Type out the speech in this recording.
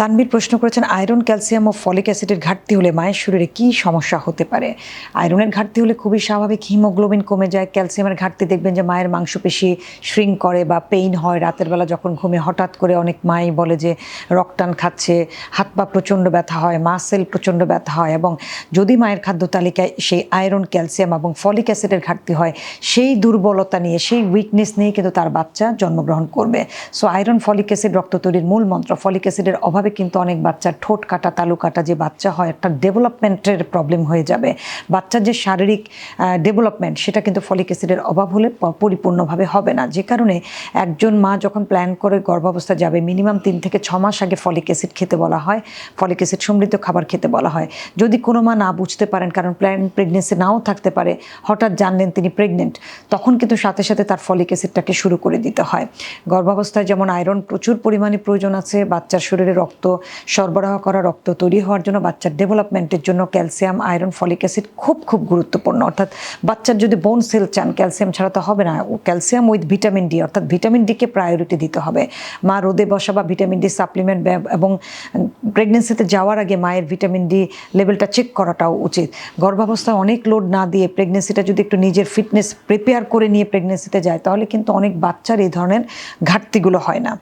তানবীর প্রশ্ন করেছেন, iron, calcium ও folic অ্যাসিডের ঘাটতি হলে মায়ের শরীরে কী সমস্যা হতে পারে? আয়রনের ঘাটতি হলে খুবই স্বাভাবিক, হিমোগ্লোবিন কমে যায়, ক্যালসিয়ামের ঘাটতি দেখবেন যে মায়ের মাংসপেশি শ্রিঙ্ক করে বা পেইন হয় রাতের বেলা যখন ঘুমে হঠাৎ করে অনেক মাই বলে যে রক্তান খাচ্ছে, হাত পা প্রচণ্ড ব্যথা হয়, মাসেল প্রচণ্ড ব্যথা হয় এবং যদি মায়ের খাদ্য তালিকায় সেই আয়রন, ক্যালসিয়াম এবং ফলিক অ্যাসিডের ঘাটতি হয়, সেই দুর্বলতা নিয়ে, সেই উইকনেস নিয়ে কিন্তু তার বাচ্চা জন্মগ্রহণ করবে। সো আয়রন, ফলিক অ্যাসিড রক্ত তৈরির মূল মন্ত্র, ফলিক অ্যাসিডের অভাবে কিন্তু অনেক বাচ্চার ঠোঁট কাটা, তালু কাটা যে বাচ্চা হয়, একটা ডেভেলপমেন্টের প্রবলেম হয়ে যাবে। বাচ্চার যে শারীরিক ডেভেলপমেন্ট, সেটা কিন্তু ফলিক অ্যাসিডের অভাব হলে পরিপূর্ণভাবে হবে না। যে কারণে একজন মা যখন প্ল্যান করে গর্ভাবস্থা যাবে মিনিমাম তিন থেকে ছ মাস আগে ফলিক অ্যাসিড খেতে বলা হয়। ফলিক অ্যাসিড সমৃদ্ধ খাবার খেতে বলা হয়। যদি কোনো মা না বুঝতে পারেন, কারণ প্ল্যান প্রেগনেন্সি নাও থাকতে পারে, হঠাৎ জানলেন তিনি প্রেগনেন্ট তখন কিন্তু সাথে সাথে তার ফলিক অ্যাসিডটাকে শুরু করে দিতে হয়। গর্ভাবস্থায় যেমন আয়রন প্রচুর পরিমাণে প্রয়োজন আছে, বাচ্চার শরীরে রক্ত, সরবরাহ করা রক্ত তৈরি হওয়ার জন্য বাচ্চার ডেভেলপমেন্টের জন্য ক্যালসিয়াম আয়রন ফলিক অ্যাসিড খুব খুব গুরুত্বপূর্ণ। অর্থাৎ বাচ্চার যদি বোন সেল চান ক্যালসিয়াম ছাড়া তো হবে না। ক্যালসিয়াম উইথ ভিটামিন ডি অর্থাৎ ভিটামিন ডিকে প্রায়োরিটি দিতে হবে। মা রোদে বসা বা ভিটামিন ডি সাপ্লিমেন্ট এবং প্রেগনেন্সিতে যাওয়ার আগে মায়ের ভিটামিন ডি লেভেলটা চেক করাটাও উচিত। গর্ভাবস্থায় অনেক লোড না দিয়ে প্রেগনেন্সিটা যদি একটু নিজের ফিটনেস প্রিপেয়ার করে নিয়ে প্রেগনেন্সিতে যায়, তাহলে কিন্তু অনেক বাচ্চার এই ধরনের ঘাটতিগুলো হয় না।